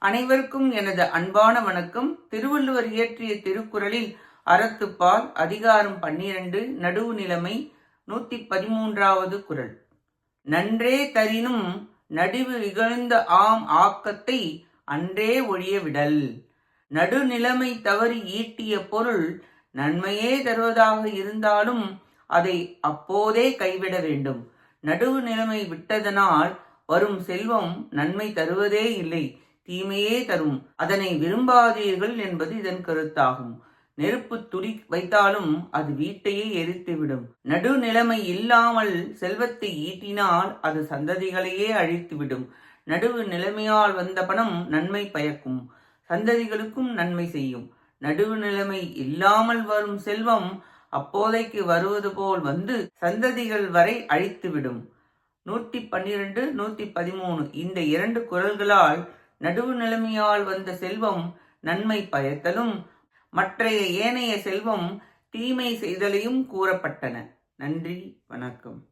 அனைவருக்கும் எனது அன்பான வணக்கம். திருவள்ளுவர் இயற்றிய திருக்குறளில் அறத்துப்பால் அதிகாரம் பன்னிரண்டு நடுவு நிலைமை நூத்தி பதிமூன்றாவது குறள். நன்றே தரினும் நடுவு இகழ்ந்த ஆம் ஆக்கத்தை அன்றே ஒழிய விடல். நடுநிலைமை தவறி ஈட்டிய பொருள் நன்மையே தருவதாக இருந்தாலும் அதை அப்போதே கைவிட வேண்டும். நடுவு நிலைமை விட்டதனால் வரும் செல்வம் நன்மை தருவதே இல்லை. தீமையே தரும். அதனை விரும்பாதீர்கள் என்பது இதன் கருத்தாகும். நெருப்பு துடி வைத்தாலும் அது வீட்டையே எரித்துவிடும். நடுநிலைமை இல்லாமல் செல்வத்தை ஈட்டினால் அது சந்ததிகளையே அழித்துவிடும். நடுவு நிலைமையால் வந்த பணம் நன்மை பயக்கும். சந்ததிகளுக்கும் நன்மை செய்யும். நடுவு நிலைமை இல்லாமல் வரும் செல்வம் அப்போதைக்கு வருவது போல் வந்து சந்ததிகள் வரை அழித்துவிடும். நூற்றி பன்னிரண்டு நூற்றி பதிமூணு இந்த இரண்டு குரல்களால் நடுவு நிலைமையால் வந்த செல்வம் நன்மை பயத்தலும். மற்றைய ஏனைய செல்வம் தீமை செய்தலையும் கூறப்பட்டன. நன்றி வணக்கம்.